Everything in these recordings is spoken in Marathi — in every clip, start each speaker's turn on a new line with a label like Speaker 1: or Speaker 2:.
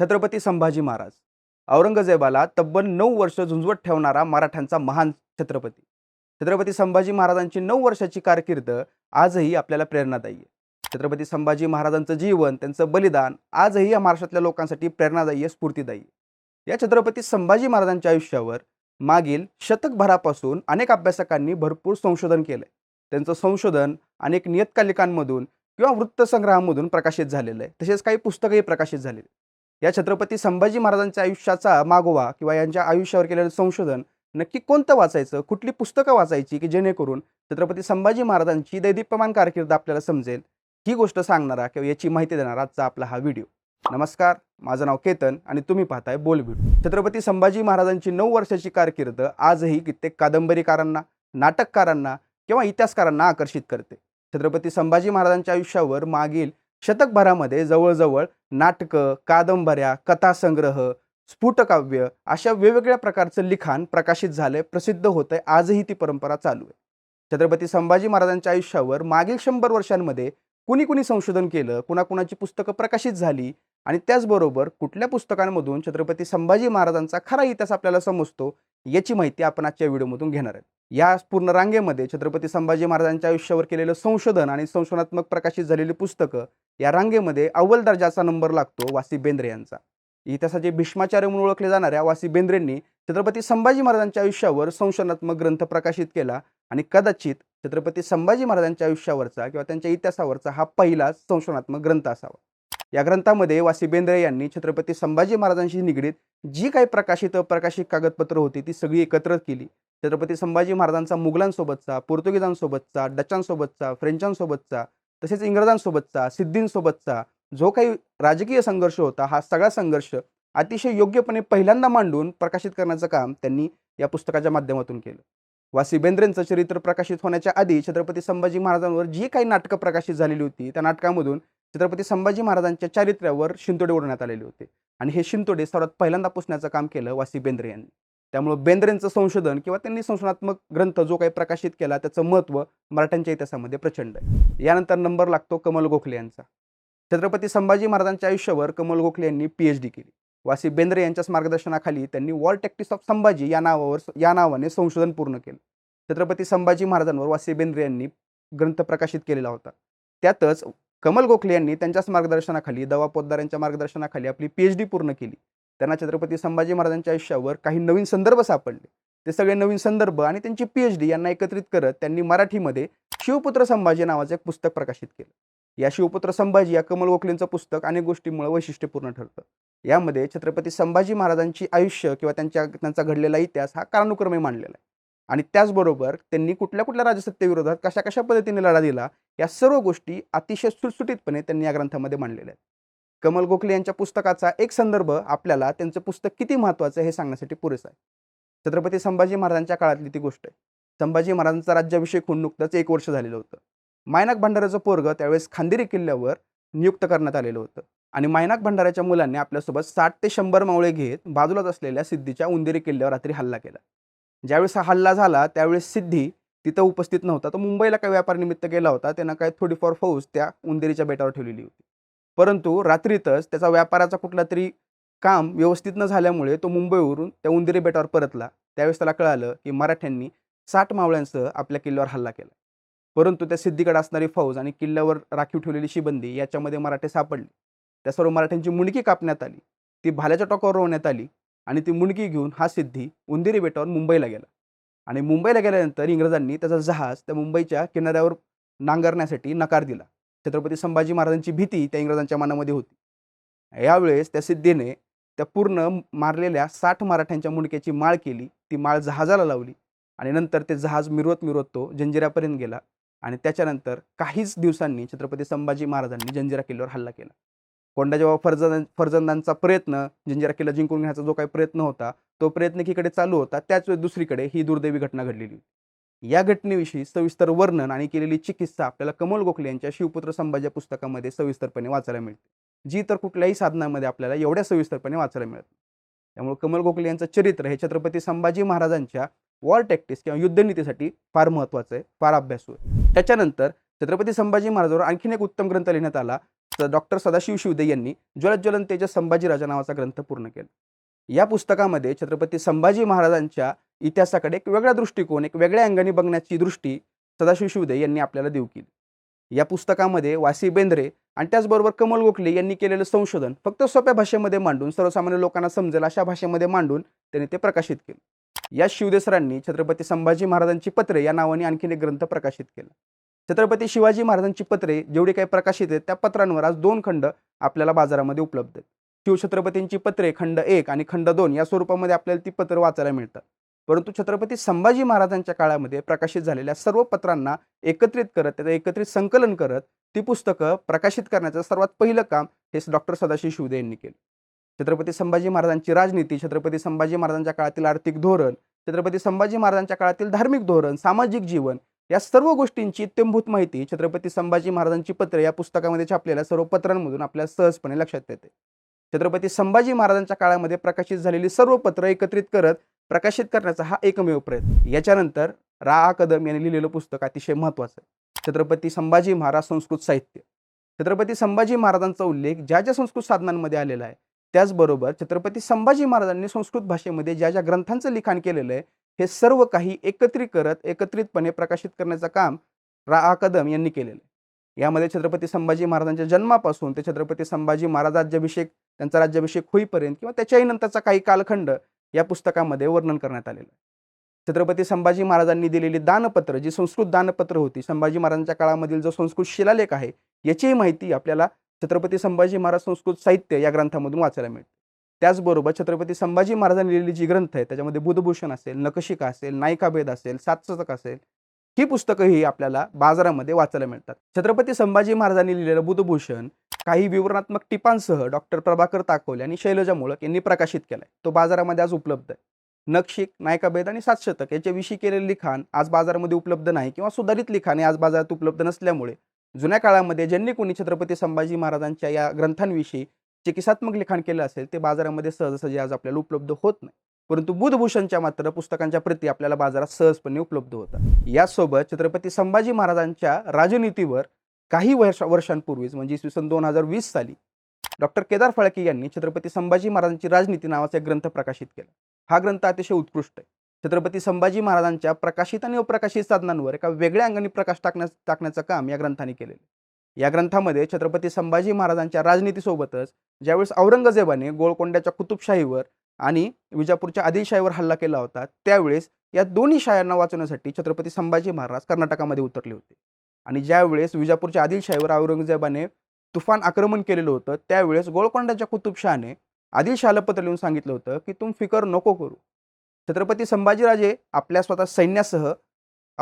Speaker 1: छत्रपती संभाजी महाराज. औरंगजेबाला तब्बल नऊ वर्ष झुंजवत ठेवणारा मराठ्यांचा महान छत्रपती. छत्रपती संभाजी महाराजांची नऊ वर्षाची कारकीर्द आजही आपल्याला प्रेरणादायी आहे. छत्रपती संभाजी महाराजांचं जीवन त्यांचं बलिदान आजही या महाराष्ट्रातल्या लोकांसाठी प्रेरणादायी आहे. या छत्रपती संभाजी महाराजांच्या आयुष्यावर मागील शतकभरापासून अनेक अभ्यासकांनी भरपूर संशोधन केलंय. त्यांचं संशोधन अनेक नियतकालिकांमधून किंवा वृत्तसंग्रहामधून प्रकाशित झालेलं आहे. तसेच काही पुस्तकही प्रकाशित झालेली या छत्रपती संभाजी महाराजांच्या आयुष्याचा मागोवा किंवा यांच्या आयुष्यावर केलेलं संशोधन नक्की कोणतं वाचायचं? कुठली पुस्तकं वाचायची की जेणेकरून छत्रपती संभाजी महाराजांची दैदिप्यमान कारकीर्द आपल्याला समजेल? ही गोष्ट सांगणारा किंवा याची माहिती देणारा आजचा आपला हा व्हिडिओ. नमस्कार माझं नाव केतन आणि तुम्ही पाहताय बोल व्हिडिओ छत्रपती संभाजी महाराजांची नऊ वर्षाची कारकीर्द आजही कित्येक कादंबरीकारांना नाटककारांना किंवा इतिहासकारांना आकर्षित करते. छत्रपती संभाजी महाराजांच्या आयुष्यावर मागील शतकभरामध्ये जवळजवळ नाटकं कादंबऱ्या कथासंग्रह स्फुटकाव्य अशा वेगवेगळ्या प्रकारचं लिखाण प्रकाशित झालंय प्रसिद्ध होतंय आजही ती परंपरा चालू आहे. छत्रपती संभाजी महाराजांच्या आयुष्यावर मागील शंभर वर्षांमध्ये कुणी कुणी संशोधन केलं कुणाकुणाची पुस्तकं प्रकाशित झाली आणि त्याचबरोबर कुठल्या पुस्तकांमधून छत्रपती संभाजी महाराजांचा खरा इतिहास आपल्याला समजतो याची माहिती आपण आजच्या व्हिडिओमधून घेणार आहे या पूर्ण रांगेमध्ये छत्रपती संभाजी महाराजांच्या आयुष्यावर केलेलं संशोधन आणि संशोधनात्मक प्रकाशित झालेली पुस्तकं या रांगेमध्ये अव्वल दर्जाचा नंबर लागतो वासी बेंद्रे यांचा. इतिहासाचे भीष्माचार्य म्हणून ओळखले जाणाऱ्या वासी बेंद्रेंनी छत्रपती संभाजी महाराजांच्या आयुष्यावर संशोधनात्मक ग्रंथ प्रकाशित केला आणि कदाचित छत्रपती संभाजी महाराजांच्या आयुष्यावरचा किंवा त्यांच्या इतिहासावरचा हा पहिलाच संशोधनात्मक ग्रंथ असावा. या ग्रंथामध्ये वासी बेंद्रे यांनी छत्रपती संभाजी महाराजांशी निगडीत जी काही प्रकाशित अप्रकाशित कागदपत्र होती ती सगळी एकत्र केली. छत्रपती संभाजी महाराजांचा मुघलांसोबतचा पोर्तुगीजांसोबतचा डचांसोबतचा फ्रेंचांसोबतचा तसेच इंग्रजांसोबतचा सिद्धींसोबतचा जो काही राजकीय संघर्ष होता हा सगळा संघर्ष अतिशय योग्यपणे पहिल्यांदा मांडून प्रकाशित करण्याचं काम त्यांनी या पुस्तकाच्या माध्यमातून केलं. वासी बेंद्रेंचं चरित्र प्रकाशित होण्याच्या आधी छत्रपती संभाजी महाराजांवर जी काही नाटकं प्रकाशित झालेली होती त्या नाटकामधून छत्रपती संभाजी महाराजांच्या चारित्र्यावर शिंतोडे उडवण्यात आलेले होते. आणि हे शिंतोडे सर्वात पहिल्यांदा पुसण्याचं काम केलं वासी बेंद्रे यांनी. त्यामुळं बेंद्रेंचं संशोधन किंवा त्यांनी संशोधनात्मक ग्रंथ जो काही प्रकाशित केला त्याचं महत्त्व मराठ्यांच्या इतिहासामध्ये प्रचंड आहे. यानंतर नंबर लागतो कमल गोखले यांचा. छत्रपती संभाजी महाराजांच्या आयुष्यावर कमल गोखले यांनी पी एच डी केली. वासी बेंद्रे यांच्याच मार्गदर्शनाखाली त्यांनी वॉर टॅक्टिस ऑफ संभाजी या नावावर या नावाने संशोधन पूर्ण केलं. छत्रपती संभाजी महाराजांवर वासी बेंद्रे यांनी ग्रंथ प्रकाशित केलेला होता. त्यातच कमल गोखले यांनी त्यांच्याच मार्गदर्शनाखाली दवा पोद्दारांच्या मार्गदर्शनाखाली आपली पी एच डी पूर्ण केली. त्यांना छत्रपती संभाजी महाराजांच्या आयुष्यावर काही नवीन संदर्भ सापडले. ते सगळे नवीन संदर्भ आणि त्यांची पी एच डी यांना एकत्रित करत त्यांनी मराठीमध्ये शिवपुत्र संभाजी नावाचं एक पुस्तक प्रकाशित केलं. या शिवपुत्र संभाजी या कमल गोखलेंचं पुस्तक अनेक गोष्टींमुळे वैशिष्ट्यपूर्ण ठरतं. यामध्ये छत्रपती संभाजी महाराजांची आयुष्य किंवा त्यांच्या त्यांचा घडलेला इतिहास हा कालानुक्रमे मांडलेला आहे. आणि त्याचबरोबर त्यांनी कुठल्या कुठल्या राजसत्तेविरोधात कशा कशा पद्धतीने लढा दिला या सर्व गोष्टी अतिशय सुटसुटीतपणे त्यांनी या ग्रंथामध्ये मांडलेल्या आहेत. कमल गोखले यांच्या पुस्तकाचा एक संदर्भ आपल्याला त्यांचं पुस्तक किती महत्त्वाचं आहे हे सांगण्यासाठी पुरेसं आहे. छत्रपती संभाजी महाराजांच्या काळातली ती गोष्ट आहे. संभाजी महाराजांचा राज्याभिषेक होऊन नुकतंच एक वर्ष झालेलं होतं. मायनाक भंडाराचं पोरग त्यावेळेस खांदेरी किल्ल्यावर नियुक्त करण्यात आलेलं होतं. आणि मायनाक भंडाराच्या मुलांनी आपल्यासोबत साठ ते शंभर मावळे घेत बाजूलाच असलेल्या सिद्धीच्या उंदेरी किल्ल्यावर रात्री हल्ला केला. ज्यावेळेस हा हल्ला झाला त्यावेळेस सिद्धी तिथं उपस्थित नव्हता. तो मुंबईला काही व्यापारनिमित्त गेला होता. त्यांना काय थोडीफार फौज त्या उंदेरीच्या बेटावर ठेवलेली होती. परंतु रात्रीतच त्याचा व्यापाराचा कुठला तरी काम व्यवस्थित न झाल्यामुळे तो मुंबईवरून त्या उंदेरी बेटावर परतला. त्यावेळेस त्याला कळालं की मराठ्यांनी साठ मावळ्यांसह आपल्या किल्ल्यावर हल्ला केला. परंतु त्या सिद्धीकडे असणारी फौज आणि किल्ल्यावर राखीव ठेवलेली शिबंदी याच्यामध्ये मराठे सापडले. त्या सर्व मराठ्यांची मुंडकी कापण्यात आली. ती भाल्याच्या टोकावर रोवण्यात आली. आणि ती मुंडकी घेऊन हा सिद्धी उंदेरी बेटावर मुंबईला गेला. आणि मुंबईला गेल्यानंतर इंग्रजांनी त्याचा जहाज त्या मुंबईच्या किनाऱ्यावर नांगरण्यासाठी नकार दिला. छत्रपती संभाजी महाराजांची भीती त्या इंग्रजांच्या मनामध्ये होती. यावेळेस त्या सिद्धीने त्या पूर्ण मारलेल्या साठ मराठ्यांच्या मुंडक्याची माळ केली. ती माळ जहाजाला लावली आणि नंतर ते जहाज मिरवत मिरवत तो जंजिरापर्यंत गेला आणि त्याच्यानंतर काहीच दिवसांनी छत्रपती संभाजी महाराजांनी जंजिरा किल्ल्यावर हल्ला केला. कोंडा जेव्हा फर्जंद फर्जंदांचा प्रयत्न जंजिरा किल्ला जिंकून घेण्याचा जो काही प्रयत्न होता तो प्रयत्न एकीकडे चालू होता. त्याच वेळी दुसरीकडे ही दुर्दैवी घटना घडलेली. होती या घटनेविषयी सविस्तर वर्णन आणि केलेली चिकित्सा आपल्याला कमल गोखले यांच्या शिवपुत्र संभाजी पुस्तकामध्ये सविस्तरपणे वाचायला मिळते. जी तर कुठल्याही साधनामध्ये आपल्याला एवढ्या सविस्तरपणे वाचायला मिळत त्यामुळे कमल गोखले यांचं चरित्र हे छत्रपती संभाजी महाराजांच्या वॉर टॅक्टिस किंवा युद्धनीतीसाठी फार महत्त्वाचं आहे फार अभ्यासू आहे. त्याच्यानंतर छत्रपती संभाजी महाराजांवर आणखीन एक उत्तम ग्रंथ लिहिण्यात आला तर डॉक्टर सदाशिव शिवदे यांनी ज्वलत तेज संभाजी संभाजीराजा नावाचा ग्रंथ पूर्ण केला. या पुस्तकामध्ये छत्रपती संभाजी महाराजांच्या इतिहासाकडे एक वेगळा दृष्टिकोन एक वेगळ्या अंगाने बघण्याची दृष्टी सदाशिव शिवदे यांनी आपल्याला देऊ केली. या पुस्तकामध्ये वासी बेंद्रे आणि त्याचबरोबर कमल गोखले यांनी केलेलं संशोधन फक्त सोप्या भाषेमध्ये मांडून सर्वसामान्य लोकांना समजेल अशा भाषेमध्ये मांडून त्यांनी ते प्रकाशित केलं. या शिवदेसरांनी छत्रपती संभाजी महाराजांची पत्रे या नावाने आणखीन एक ग्रंथ प्रकाशित केला. छत्रपती शिवाजी महाराजांची पत्रे जेवढी काही प्रकाशित आहेत त्या पत्रांवर आज दोन खंड आपल्याला बाजारामध्ये उपलब्ध आहेत. शिवछत्रपतींची पत्रे खंड एक आणि खंड दोन या स्वरूपामध्ये आपल्याला ती पत्र वाचायला मिळतात. परंतु छत्रपती संभाजी महाराजांच्या काळामध्ये प्रकाशित झालेल्या सर्व पत्रांना एकत्रित करत त्याचं एकत्रित संकलन करत ती पुस्तकं प्रकाशित करण्याचं सर्वात पहिलं काम हे डॉक्टर सदाशिव शिवदे यांनी केलं. छत्रपती संभाजी महाराजांची राजनीती छत्रपती संभाजी महाराजांच्या काळातील आर्थिक धोरण छत्रपती संभाजी महाराजांच्या काळातील धार्मिक धोरण सामाजिक जीवन या सर्व गोष्टींची इत्यंभूत माहिती छत्रपती संभाजी महाराजांची पत्रे या पुस्तकामध्ये छापलेल्या सर्व पत्रांमधून आपल्याला सहजपणे लक्षात येते. छत्रपती संभाजी महाराजांच्या काळामध्ये प्रकाशित झालेली सर्व पत्र एकत्रित करत प्रकाशित करण्याचा हा एकमेव प्रयत्न. याच्यानंतर रा. आ. कदम यांनी लिहिलेलं पुस्तक अतिशय महत्त्वाचं आहे. छत्रपती संभाजी महाराज संस्कृत साहित्य. छत्रपती संभाजी महाराजांचा उल्लेख ज्या ज्या संस्कृत साधनांमध्ये आलेला आहे त्याचबरोबर छत्रपती संभाजी महाराजांनी संस्कृत भाषेमध्ये ज्या ज्या ग्रंथांचं लिखाण केलेलं आहे हे सर्व काही एकत्रित करत एकत्रितपणे प्रकाशित करण्याचं काम रा. आ. कदम यांनी केलेलं आहे. यामध्ये छत्रपती संभाजी महाराजांच्या जन्मापासून ते छत्रपती संभाजी महाराज राज्याभिषेक त्यांचा राज्याभिषेक होईपर्यंत किंवा त्याच्याही नंतरचा काही कालखंड या पुस्तकामध्ये वर्णन करण्यात आलेलं आहे. छत्रपती संभाजी महाराजांनी दिलेली दानपत्र जी संस्कृत दानपत्र होती संभाजी महाराजांच्या काळामधील जो संस्कृत शिलालेख आहे याचीही माहिती आपल्याला छत्रपती संभाजी महाराज संस्कृत साहित्य या ग्रंथामधून वाचायला मिळते. त्याचबरोबर छत्रपती संभाजी महाराजांनी लिहिलेली जी ग्रंथ आहे त्याच्यामध्ये बुधभूषण असेल नकशिका असेल नायिकाभेद असेल सातशतक असेल ही पुस्तकंही आपल्याला बाजारामध्ये वाचायला मिळतात. छत्रपती संभाजी महाराजांनी लिहिलेलं बुधभूषण काही विवरणात्मक टिपांसह डॉक्टर प्रभाकर ताकोले आणि शैलजा मुळक यांनी प्रकाशित केलाय. तो बाजारामध्ये आज उपलब्ध आहे. नक्षिक नायकाभेद आणि सातशतक याच्याविषयी केलेलं लिखाण आज बाजारामध्ये उपलब्ध नाही किंवा सुधारित लिखाण हे आज बाजारात उपलब्ध नसल्यामुळे जुन्या काळामध्ये ज्यांनी कोणी छत्रपती संभाजी महाराजांच्या या ग्रंथांविषयी चिकित्सात्मक लिखाण केलं असेल ते बाजारामध्ये सहजासहजी आज आपल्याला उपलब्ध होत नाही. परंतु बुधभूषणच्या मात्र पुस्तकांच्या प्रती आपल्याला बाजारात सहजपणे उपलब्ध होतात. यासोबत छत्रपती संभाजी महाराजांच्या राजनीतीवर काही वर्ष वर्षांपूर्वीच म्हणजे इसवी सन दोन हजार वीस साली डॉक्टर केदार फाळके यांनी छत्रपती संभाजी महाराजांची राजनीती नावाचा एक ग्रंथ प्रकाशित केला. हा ग्रंथ अतिशय उत्कृष्ट आहे. छत्रपती संभाजी महाराजांच्या प्रकाशित आणि अप्रकाशित साधनांवर एका वेगळ्या अंगाने प्रकाश टाकण्यास टाकण्याचं काम या ग्रंथाने केलेलं आहे. या ग्रंथामध्ये छत्रपती संभाजी महाराजांच्या राजनीतीसोबतच ज्यावेळेस औरंगजेबाने गोळकोंड्याच्या कुतुबशाहीवर आणि विजापूरच्या आदिलशाहीवर हल्ला केला होता त्यावेळेस या दोन्ही शायांना वाचवण्यासाठी छत्रपती संभाजी महाराज कर्नाटकामध्ये उतरले होते. आणि ज्यावेळेस विजापूरच्या आदिलशाहीवर औरंगजेबाने तुफान आक्रमण केलेलं होतं त्यावेळेस गोळकोंड्याच्या कुतुबशहाने आदिलशहाला पत्र लिहून सांगितलं होतं की तुम फिकर नको करू. छत्रपती संभाजीराजे आपल्या स्वतः सैन्यासह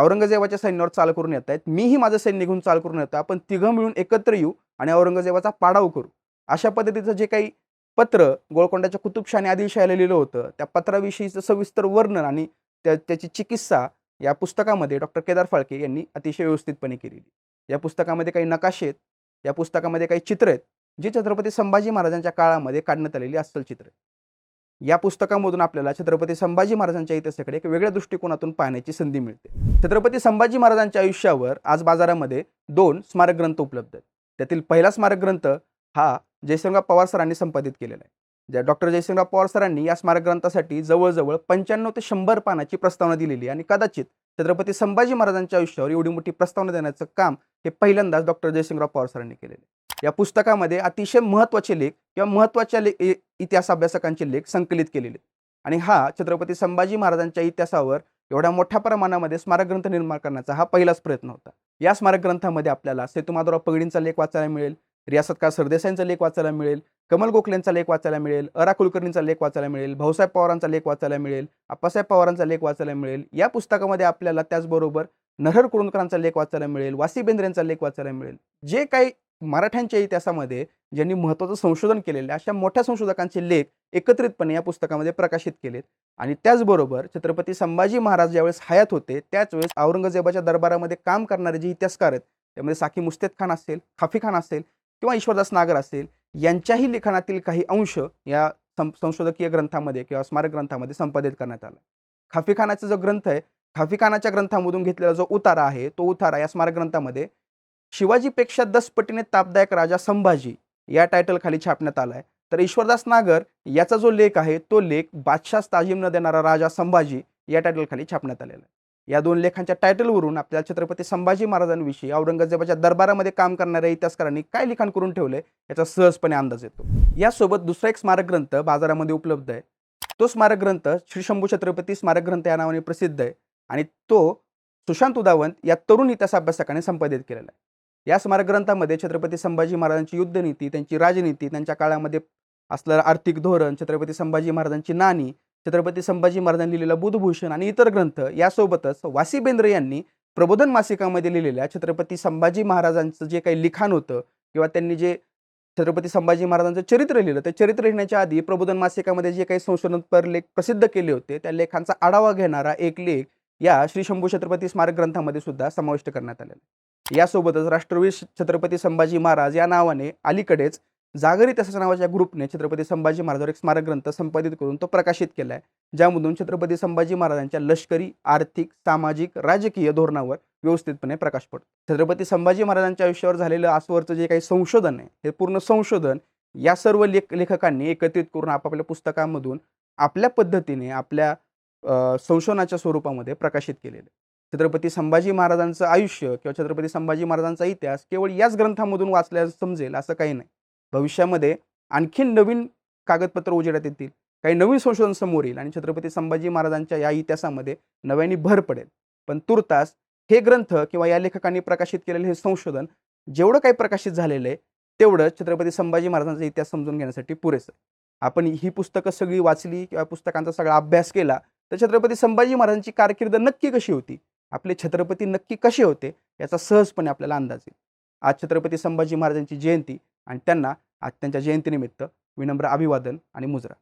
Speaker 1: औरंगजेबाच्या सैन्यावर चाल करून येत आहेत. मीही माझं सैन्य घेऊन चाल करून येतो. आपण तिघं मिळून एकत्र येऊ आणि औरंगजेबाचा पाडाव करू. अशा पद्धतीचं जे काही पत्र गोळकोंड्याच्या कुतुबशाने आदिलशाहीला लिहिलं होतं त्या पत्राविषयीचं सविस्तर वर्णन आणि त्या त्याची चिकित्सा या पुस्तकामध्ये डॉक्टर केदार फाळके यांनी अतिशय व्यवस्थितपणे केलेली. या पुस्तकामध्ये काही नकाशे आहेत. या पुस्तकामध्ये काही चित्र आहेत जी छत्रपती संभाजी महाराजांच्या काळामध्ये काढण्यात आलेली अस्सल चित्र आहेत. या पुस्तकामधून आपल्याला छत्रपती संभाजी महाराजांच्या इतिहासाकडे एक वेगळ्या दृष्टिकोनातून पाहण्याची संधी मिळते. छत्रपती संभाजी महाराजांच्या आयुष्यावर आज बाजारामध्ये दोन स्मारक ग्रंथ उपलब्ध आहेत. त्यातील पहिला स्मारक ग्रंथ हा जयसिंगराव पवार सरांनी संपादित केलेला आहे. ज्या डॉक्टर जयसिंगराव पवार सरांनी या स्मारक ग्रंथासाठी जवळजवळ पंच्याण्णव ते शंभर पानाची प्रस्तावना दिलेली आणि कदाचित छत्रपती संभाजी महाराजांच्या आयुष्यावर एवढी मोठी प्रस्तावना देण्याचं काम हे पहिल्यांदाच डॉक्टर जयसिंगराव पवार सरांनी केलेले या पुस्तकामध्ये अतिशय महत्त्वाचे लेख किंवा महत्त्वाच्या ले इ- इतिहास अभ्यासकांचे लेख संकलित केलेले आणि हा छत्रपती संभाजी महाराजांच्या इतिहासावर एवढ्या मोठ्या प्रमाणामध्ये स्मारक ग्रंथ निर्माण करण्याचा हा पहिलाच प्रयत्न होता. या स्मारक ग्रंथामध्ये आपल्याला सेतुमाधवराव पगडींचा लेख वाचायला मिळेल रियासतकार सरदेसाईंचा लेख वाचायला मिळेल कमल गोखलेंचा लेख वाचायला मिळेल अरा कुलकर्णींचा लेख वाचायला मिळेल भाऊसाहेब पवारांचा लेख वाचायला मिळेल आप्पासाहेब पवारांचा लेख वाचायला मिळेल या पुस्तकामध्ये आपल्याला त्याचबरोबर नरहर कुरुंदकरांचा लेख वाचायला मिळेल वासी बेंद्रेंचा लेख वाचायला मिळेल जे काही मराठ्यांच्या इतिहासामध्ये ज्यांनी महत्त्वाचं संशोधन केलेलं अशा मोठ्या संशोधकांचे लेख एकत्रितपणे या पुस्तकामध्ये प्रकाशित केलेत. आणि त्याचबरोबर छत्रपती संभाजी महाराज ज्यावेळेस हयात होते त्याच वेळेस औरंगजेबाच्या दरबारामध्ये काम करणारे जे इतिहासकार आहेत त्यामध्ये साकी मुस्तेद खान असेल खाफी खान असेल किंवा ईश्वरदास नागर असेल यांच्याही लिखाणातील काही अंश या सं संशोधकीय ग्रंथामध्ये किंवा स्मारक ग्रंथामध्ये संपादित करण्यात आला. खाफी खानाचा जो ग्रंथ आहे खाफी खानाच्या ग्रंथामधून घेतलेला जो उतारा आहे तो उतारा या स्मारक ग्रंथामध्ये शिवाजीपेक्षा दस पटीने तापदायक राजा संभाजी या टायटलखाली छापण्यात आला आहे तर ईश्वरदास नागर याचा जो लेख आहे तो लेख बादशाह ताजीम न देणारा राजा संभाजी या टायटलखाली छापण्यात आलेला आहे. या दोन लेखांच्या टायटलवरून आपल्याला छत्रपती संभाजी महाराजांविषयी औरंगजेबाच्या दरबारामध्ये काम करणाऱ्या इतिहासकारांनी काय लिखाण करून ठेवले याचा सहजपणे अंदाज येतो. यासोबत दुसरा एक स्मारक ग्रंथ बाजारामध्ये उपलब्ध आहे. तो स्मारक ग्रंथ श्री शंभू छत्रपती स्मारक ग्रंथ या नावाने प्रसिद्ध आहे आणि तो सुशांत उदावंत या तरुण इतिहास अभ्यासकाने संपादित केलेला आहे. या स्मारक ग्रंथामध्ये छत्रपती संभाजी महाराजांची युद्धनीती त्यांची राजनीती त्यांच्या काळामध्ये असलेलं आर्थिक धोरण छत्रपती संभाजी महाराजांची नाणी छत्रपती संभाजी महाराजांनी लिहिलेलं बुधभूषण आणि इतर ग्रंथ यासोबतच वासी बेंद्रे यांनी प्रबोधन मासिकामध्ये लिहिलेल्या छत्रपती संभाजी महाराजांचं जे काही लिखाण होतं किंवा त्यांनी जे छत्रपती संभाजी महाराजांचं चरित्र लिहिलं ते चरित्र लिहिण्याच्या आधी प्रबोधन मासिकामध्ये जे काही संशोधनपर लेख प्रसिद्ध केले होते त्या लेखांचा आढावा घेणारा एक लेख या श्री शंभू छत्रपती स्मारक ग्रंथामध्ये सुद्धा समाविष्ट करण्यात आलेला आहे. यासोबतच राष्ट्रवीर छत्रपती संभाजी महाराज या नावाने अलीकडेच जागरी तसंच नावाच्या ग्रुपने छत्रपती संभाजी महाराजांवर एक स्मारक ग्रंथ संपादित करून तो प्रकाशित केला आहे ज्यामधून छत्रपती संभाजी महाराजांच्या लष्करी आर्थिक सामाजिक राजकीय धोरणावर व्यवस्थितपणे प्रकाश पडतो. छत्रपती संभाजी महाराजांच्या आयुष्यावर झालेलं आसवरचं जे काही संशोधन आहे हे पूर्ण संशोधन या सर्व लेख लेखकांनी एकत्रित करून आपापल्या पुस्तकामधून आपल्या पद्धतीने आपल्या संशोधनाच्या स्वरूपामध्ये प्रकाशित केलेलं आहे. छत्रपती संभाजी महाराजांचं आयुष्य किंवा छत्रपती संभाजी महाराजांचा इतिहास केवळ याच ग्रंथामधून वाचल्यास समजेल असं काही नाही. भविष्यामध्ये आणखीन नवीन कागदपत्र उजेडात येतील. काही नवीन संशोधन समोर येईल आणि छत्रपती संभाजी महाराजांच्या या इतिहासामध्ये नव्याने भर पडेल. पण तुर्तास हे ग्रंथ किंवा या लेखकांनी प्रकाशित केलेले हे संशोधन जेवढं काही प्रकाशित झालेलं आहे तेवढं छत्रपती संभाजी महाराजांचा इतिहास समजून घेण्यासाठी पुरेसं आपण ही पुस्तकं सगळी वाचली किंवा पुस्तकांचा सगळा अभ्यास केला तर छत्रपती संभाजी महाराजांची कारकीर्द नक्की कशी होती? आपले छत्रपती नक्की कसे होते? याचा सहजपणे आपल्याला अंदाज येईल. आज छत्रपती संभाजी महाराजांची जयंती आणि त्यांना आज त्यांच्या जयंतीनिमित्त विनम्र अभिवादन आणि मुजरा.